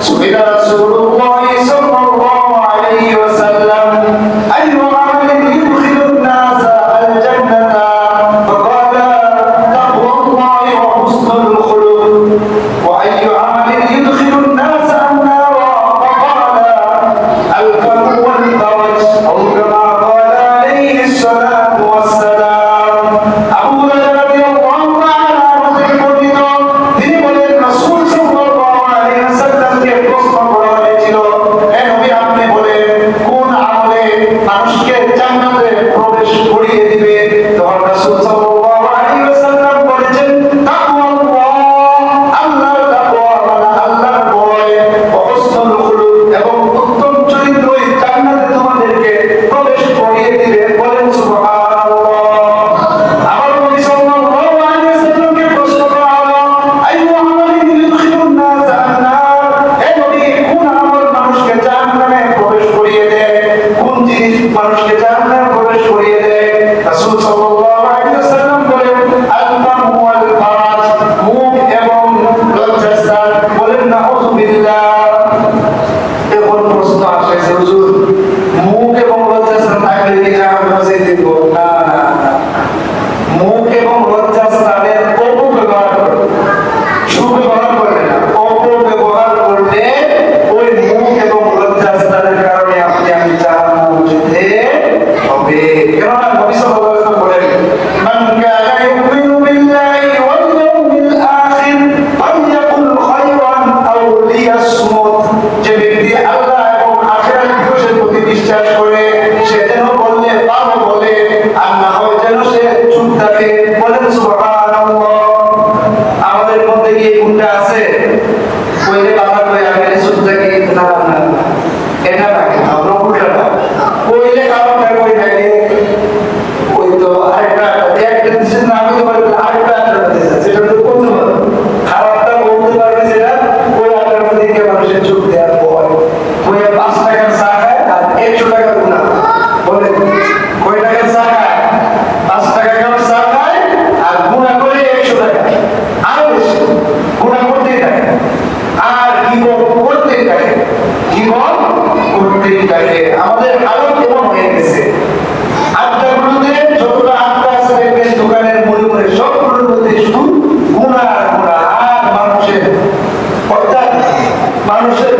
su mirada মানুষকে জান্নাতে প্রবেশ করিয়ে দিবে। তখন রাসূল মানুষকে জাহান্নাম করে সরিয়ে দেয়। রাসূল সাল্লাল্লাহু আলাইহি ওয়াসাল্লাম বলেন আল-ফাম ওয়াল ফারাজ মুখ এবং লজ্জাস্থান। বলেন না বিল্লাহ এখন প্রশ্ন আসে, যে হুজুর, মুখ এবং লজ্জাস্থান থাকলে কি জাহান্নাম আছে দিব? না না। মুখ এবং লজ্জাস্থানের অপব্যবহার, সুব্যবহার কেননা নবী বলে আমাদের মধ্যে কি গুণটা আছে? এটা রাখে আর জীবন করতেই থাকে জীবন করতেই থাকে আমাদের আরও কেমন হয়ে গেছে? আত্মাগুলোতে যতটা আত্মা দোকানের মনে করে সবগুলোর আর মানুষের, অর্থাৎ মানুষের